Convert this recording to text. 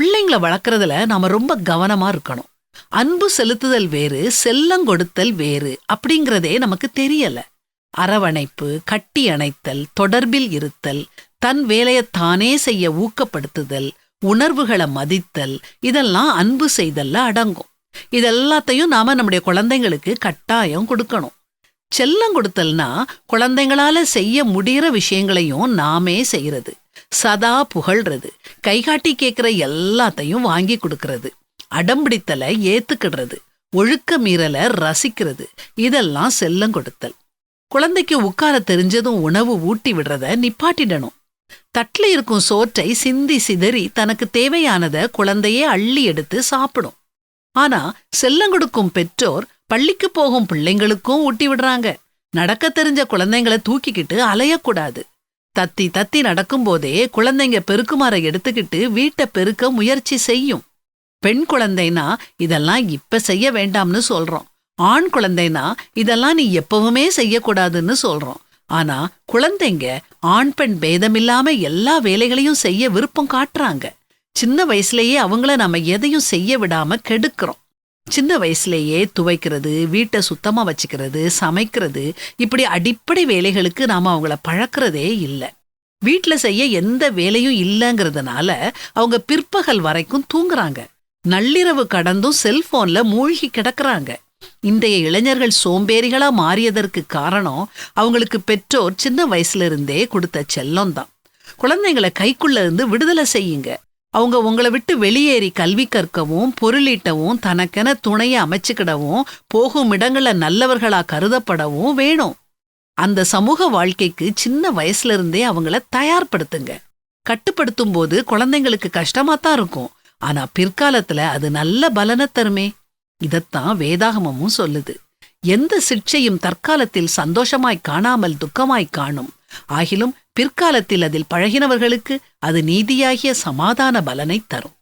பிள்ளைங்களை வளர்க்குறதுல நாம ரொம்ப கவனமா இருக்கணும். அன்பு செலுத்துதல் வேறு செல்லம் கொடுத்தல் வேறு அப்படிங்கிறதே நமக்கு தெரியல. அரவணைப்பு கட்டி அணைத்தல் தொடர்பில் இருத்தல் தன் வேலையை தானே செய்ய ஊக்கப்படுத்துதல் உணர்வுகளை மதித்தல் இதெல்லாம் அன்பு செய்தல்ல அடங்கும். இதெல்லாத்தையும் நாம நம்முடைய குழந்தைங்களுக்கு கட்டாயம் கொடுக்கணும். செல்லம் கொடுத்தல்னா குழந்தைங்களால செய்ய முடிகிற விஷயங்களையும் நாமே செய்யறது. சதா புகழ்றது. கைகாட்டி கேட்குற எல்லாத்தையும் வாங்கி கொடுக்கறது. அடம்பிடித்தலை ஏத்துக்கிடுறது. ஒழுக்க மீறலை ரசிக்கிறது. இதெல்லாம் செல்லம் கொடுத்தல். குழந்தைக்கு உட்கார தெரிஞ்சதும் உணவு ஊட்டி விடுறத நிப்பாட்டிடணும். தட்டில் இருக்கும் சோற்றை சிந்தி சிதறி தனக்கு தேவையானதை குழந்தையே அள்ளி எடுத்து சாப்பிடும். ஆனா செல்லம் கொடுக்கும் பெற்றோர் பள்ளிக்கு போகும் பிள்ளைங்களுக்கும் ஊட்டி விடுறாங்க. நடக்க தெரிஞ்ச குழந்தைங்களை தூக்கிக்கிட்டு அலையக்கூடாது. தத்தி தத்தி நடக்கும்போதே குழந்தைங்க பெருக்குமாற எடுத்துக்கிட்டு வீட்டை பெருக்க முயற்சி செய்யும். பெண் குழந்தைனா இதெல்லாம் இப்ப செய்ய வேண்டாம்னு சொல்றோம். ஆண் குழந்தைனா இதெல்லாம் நீ எப்பவுமே செய்யக்கூடாதுன்னு சொல்றோம். ஆனா குழந்தைங்க ஆண் பெண் பேதமில்லாம எல்லா வேலைகளையும் செய்ய விருப்பம் காட்டுறாங்க. சின்ன வயசுலயே அவங்கள நம்ம எதையும் செய்ய விடாம கெடுக்கிறோம். சின்ன வயசுலேயே துவைக்கிறது வீட்டை சுத்தமாக வச்சுக்கிறது சமைக்கிறது இப்படி அடிப்படை வேலைகளுக்கு நாம் அவங்கள பழக்கிறதே இல்லை. வீட்டில் செய்ய எந்த வேலையும் இல்லைங்கிறதுனால அவங்க பிற்பகல் வரைக்கும் தூங்குறாங்க. நள்ளிரவு கடந்தும் செல்போனில் மூழ்கி கிடக்குறாங்க. இன்றைய இளைஞர்கள் சோம்பேறிகளா மாறியதற்கு காரணம் அவங்களுக்கு பெற்றோர் சின்ன வயசுல இருந்தே கொடுத்த செல்லம் தான். குழந்தைங்களை கைக்குள்ள இருந்து விடுதலை செய்யுங்க. அவங்க உங்களை விட்டு வெளியேறி கல்வி கற்கவும் பொருளீட்டவும் தனக்கென துணையை அமைச்சுக்கிடவும் போகும் இடங்களை நல்லவர்களா கருதப்படவும் வேணும். அந்த சமூக வாழ்க்கைக்கு சின்ன வயசுல இருந்தே அவங்கள தயார்படுத்துங்க. கட்டுப்படுத்தும் போது குழந்தைங்களுக்கு கஷ்டமாத்தான் இருக்கும். ஆனா பிற்காலத்துல அது நல்ல பலனை தருமே. இதத்தான் வேதாகமமும் சொல்லுது. எந்த சிற்சையும் தற்காலத்தில் சந்தோஷமாய் காணாமல் துக்கமாய் காணும். ஆகிலும் பிற்காலத்தில் அதில் பழகினவர்களுக்கு அது நீதியாகிய சமாதான பலனை தரும்.